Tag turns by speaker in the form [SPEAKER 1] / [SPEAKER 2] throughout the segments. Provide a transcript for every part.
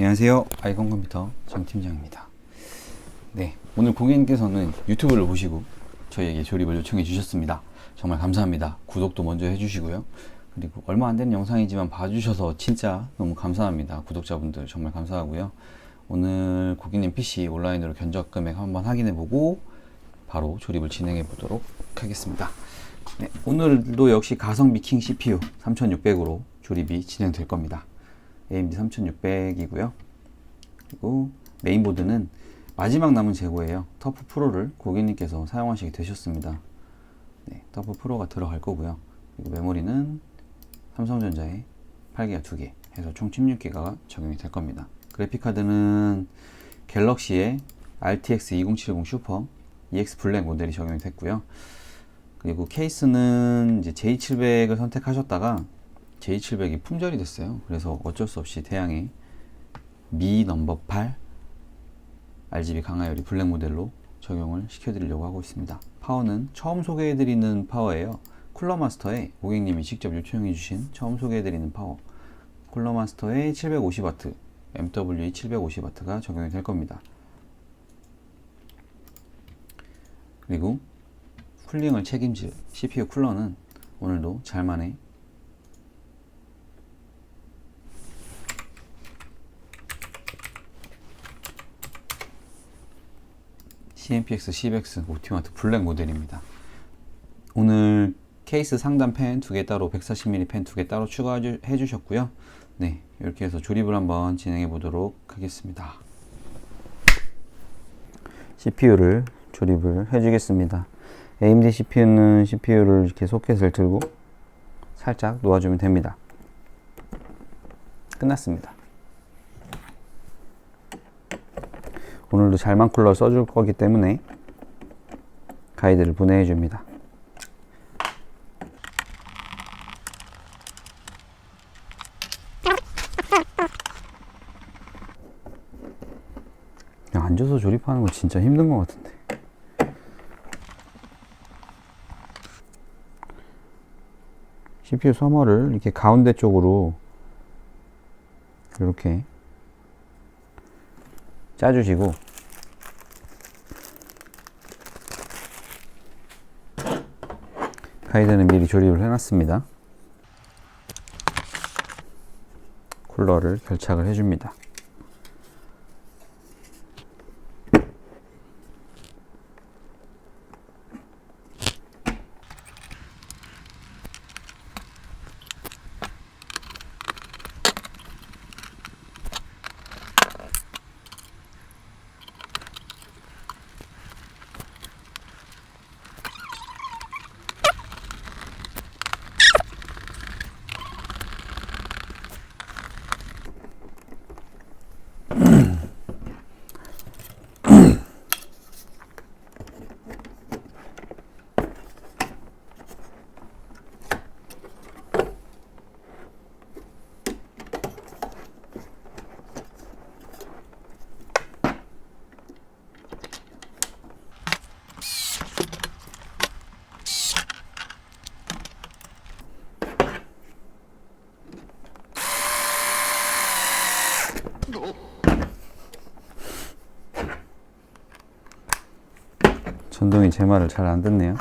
[SPEAKER 1] 안녕하세요. 아이콘 컴퓨터 정 팀장입니다. 네, 오늘 고객님께서는 유튜브를 보시고 저희에게 조립을 요청해 주셨습니다. 정말 감사합니다. 구독도 먼저 해주시고요. 그리고 얼마 안된 영상이지만 봐주셔서 진짜 너무 감사합니다. 구독자분들 정말 감사하고요. 오늘 고객님 PC 온라인으로 견적 금액 한번 확인해 보고 바로 조립을 진행해 보도록 하겠습니다. 네, 오늘도 역시 가성비 킹 CPU 3600으로 조립이 진행될 겁니다. AMD 3600이고요. 그리고 메인보드는 마지막 남은 재고예요. 터프 프로를 고객님께서 사용하시게 되셨습니다. 네, 터프 프로가 들어갈 거고요. 그리고 메모리는 삼성전자의 8기가 2개 해서 총 16기가가 적용이 될 겁니다. 그래픽카드는 갤럭시의 RTX 2070 슈퍼 EX 블랙 모델이 적용이 됐고요. 그리고 케이스는 이제 J700을 선택하셨다가 J700이 품절이 됐어요. 그래서 어쩔 수 없이 대양의 미 넘버 8 RGB 강화열이 블랙 모델로 적용을 시켜드리려고 하고 있습니다. 파워는 처음 소개해드리는 파워예요. 쿨러마스터에 고객님이 직접 요청해주신 처음 소개해드리는 파워. 쿨러마스터에 750W, MWE 750W가 적용이 될 겁니다. 그리고 쿨링을 책임질 CPU 쿨러는 오늘도 잘만의 CMPX 10X 옵티마트 블랙 모델입니다. 오늘 케이스 상단 펜 두 개 따로 140mm 펜 두 개 따로 추가해 주셨고요. 네, 이렇게 해서 조립을 한번 진행해 보도록 하겠습니다. CPU를 조립을 해 주겠습니다. AMD CPU는 CPU를 이렇게 소켓을 들고 살짝 놓아주면 됩니다. 끝났습니다. 오늘도 잘만 쿨러 써줄 거기 때문에 가이드를 보내해 줍니다. 앉아서 조립하는 거 진짜 힘든 것 같은데. CPU 소머를 이렇게 가운데 쪽으로 이렇게 짜주시고 가이드는 미리 조립을 해놨습니다. 쿨러를 결착을 해줍니다. 전동이 제 말을 잘 안 듣네요.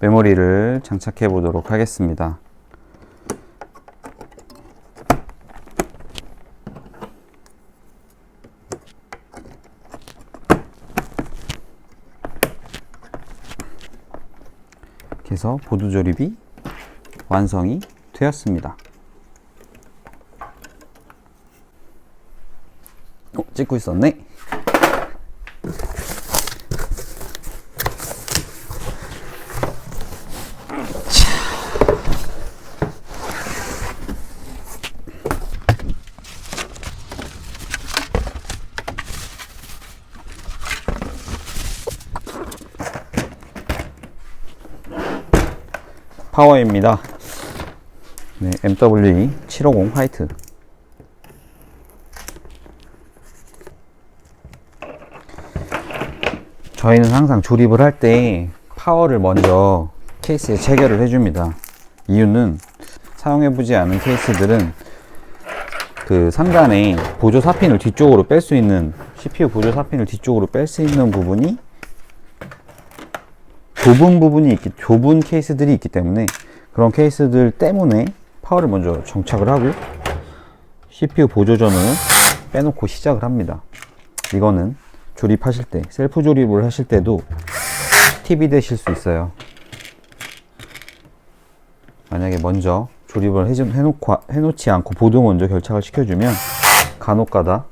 [SPEAKER 1] 메모리를 장착해 보도록 하겠습니다. 해서 보드 조립이 완성이 되었습니다. 어, 찍고 있었네. 파워입니다. 네, MWE 750 화이트. 저희는 항상 조립을 할 때 파워를 먼저 케이스에 체결을 해줍니다. 이유는 사용해보지 않은 케이스들은 그 상단에 보조 사핀을 뒤쪽으로 뺄 수 있는 CPU 보조 사핀을 뒤쪽으로 뺄 수 있는 부분이 좁은 부분이 있기 좁은 케이스들이 있기 때문에 그런 케이스들 때문에 파워를 먼저 정착을 하고 CPU 보조전을 빼놓고 시작을 합니다. 이거는 조립하실 때 셀프 조립을 하실 때도 팁이 되실 수 있어요. 만약에 먼저 조립을 해놓고, 해놓지 않고 보드 먼저 결착을 시켜주면 간혹 가다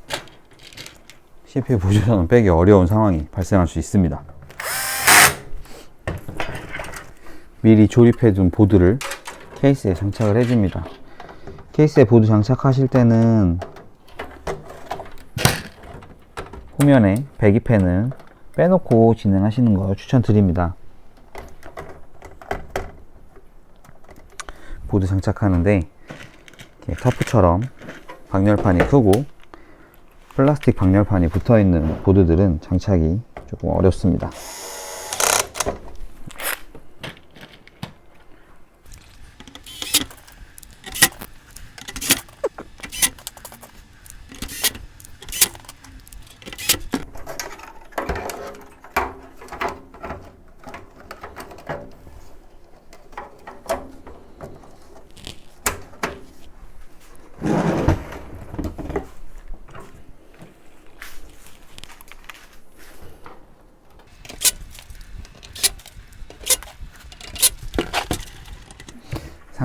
[SPEAKER 1] CPU 보조전은 빼기 어려운 상황이 발생할 수 있습니다. 미리 조립해둔 보드를 케이스에 장착을 해줍니다. 케이스에 보드 장착하실 때는 후면에 배기팬을 빼놓고 진행하시는 거 추천드립니다. 보드 장착하는데 터프처럼 방열판이 크고 플라스틱 방열판이 붙어 있는 보드들은 장착이 조금 어렵습니다.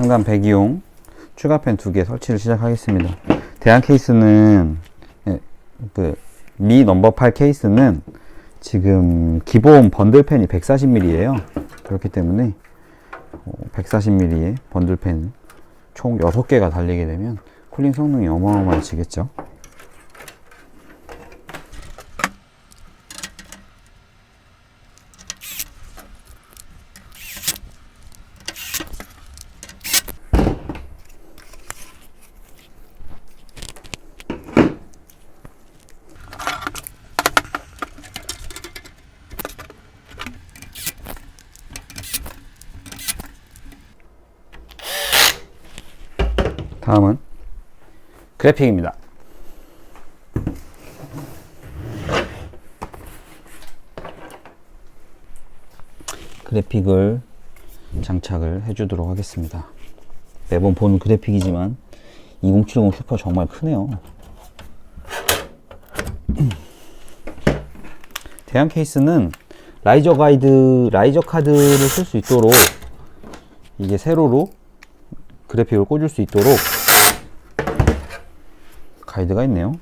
[SPEAKER 1] 상단 배기용 추가팬 두 개 설치를 시작하겠습니다. 대한 케이스는 예, 그미 넘버 8 케이스는 지금 기본 번들 팬이 140mm예요. 그렇기 때문에 140mm의 번들 팬 총 6개가 달리게 되면 쿨링 성능이 어마어마해지겠죠. 다음은 그래픽입니다. 그래픽을 장착을 해주도록 하겠습니다. 매번 보는 그래픽이지만 2070 슈퍼 정말 크네요. 대한 케이스는 라이저 가이드, 라이저 카드를 쓸 수 있도록 이게 세로로 그래픽을 꽂을 수 있도록 가이드가 있네요.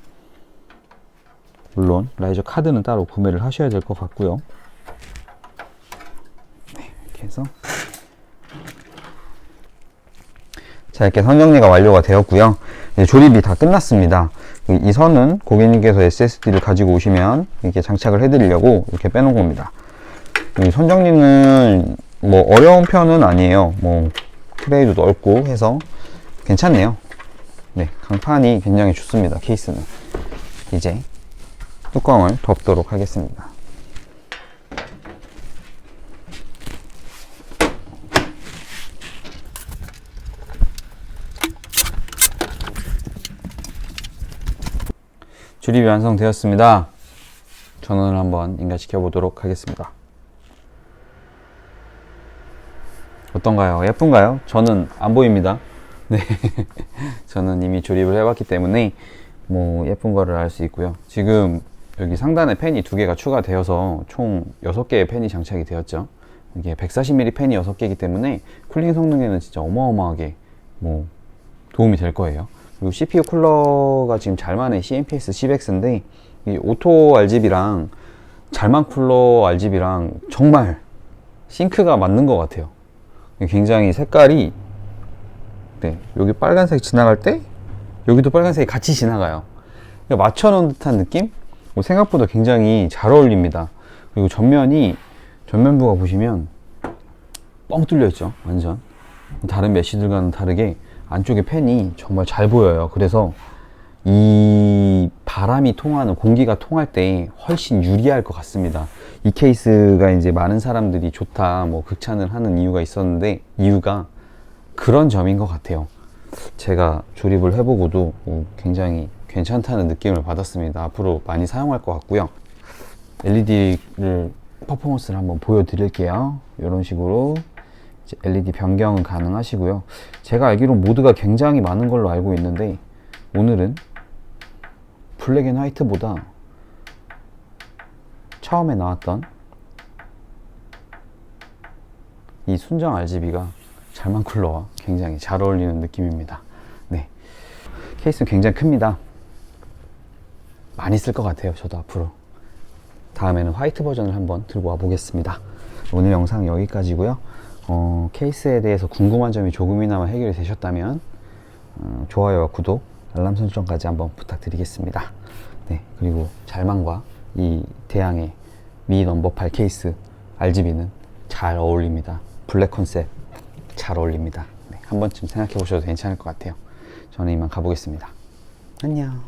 [SPEAKER 1] 물론 라이저 카드는 따로 구매를 하셔야 될 것 같고요. 네, 이렇게 해서 자 이렇게 선 정리가 완료가 되었고요. 이제 조립이 다 끝났습니다. 이- 이 선은 고객님께서 SSD를 가지고 오시면 이렇게 장착을 해드리려고 이렇게 빼놓은 겁니다. 이선 정리는 뭐 어려운 편은 아니에요. 뭐 트레이도 넓고 해서 괜찮네요. 네, 강판이 굉장히 좋습니다. 케이스는. 이제 뚜껑을 덮도록 하겠습니다. 조립이 완성되었습니다. 전원을 한번 인가시켜 보도록 하겠습니다. 어떤가요? 예쁜가요? 저는 안 보입니다. 네. 저는 이미 조립을 해봤기 때문에 뭐 예쁜 거를 알 수 있고요. 지금 여기 상단에 팬이 두 개가 추가되어서 총 6개의 팬이 장착이 되었죠. 이게 140mm 팬이 6개이기 때문에 쿨링 성능에는 진짜 어마어마하게 뭐 도움이 될 거예요. 그리고 CPU 쿨러가 지금 잘만의 CMPS 10X인데 이 오토 RGB랑 잘만 쿨러 RGB랑 정말 싱크가 맞는 것 같아요. 굉장히 색깔이 네, 여기 빨간색 지나갈 때 여기도 빨간색이 같이 지나가요. 그러니까 맞춰놓은 듯한 느낌? 뭐 생각보다 굉장히 잘 어울립니다. 그리고 전면이 전면부가 보시면 뻥 뚫려 있죠. 완전 다른 메시들과는 다르게 안쪽에 팬이 정말 잘 보여요. 그래서 이 바람이 통하는 공기가 통할 때 훨씬 유리할 것 같습니다. 이 케이스가 이제 많은 사람들이 좋다, 뭐 극찬을 하는 이유가 있었는데 이유가 그런 점인 것 같아요. 제가 조립을 해보고도 어, 굉장히 괜찮다는 느낌을 받았습니다. 앞으로 많이 사용할 것 같고요. LED를 퍼포먼스를 한번 보여드릴게요. 이런 식으로 LED 변경은 가능하시고요. 제가 알기로 모드가 굉장히 많은 걸로 알고 있는데 오늘은 블랙 앤 화이트보다 처음에 나왔던 이 순정 RGB가 잘만 쿨러와 굉장히 잘 어울리는 느낌입니다. 네. 케이스는 굉장히 큽니다. 많이 쓸 것 같아요. 저도 앞으로. 다음에는 화이트 버전을 한번 들고 와 보겠습니다. 오늘 영상 여기까지고요. 어, 케이스에 대해서 궁금한 점이 조금이나마 해결이 되셨다면 어, 좋아요와 구독, 알람 설정까지 한번 부탁드리겠습니다. 네, 그리고 잘만과 이 대항의 미 넘버 8 케이스 RGB는 잘 어울립니다. 블랙 컨셉 잘 어울립니다. 네, 한 번쯤 생각해 보셔도 괜찮을 것 같아요. 저는 이만 가보겠습니다. 안녕.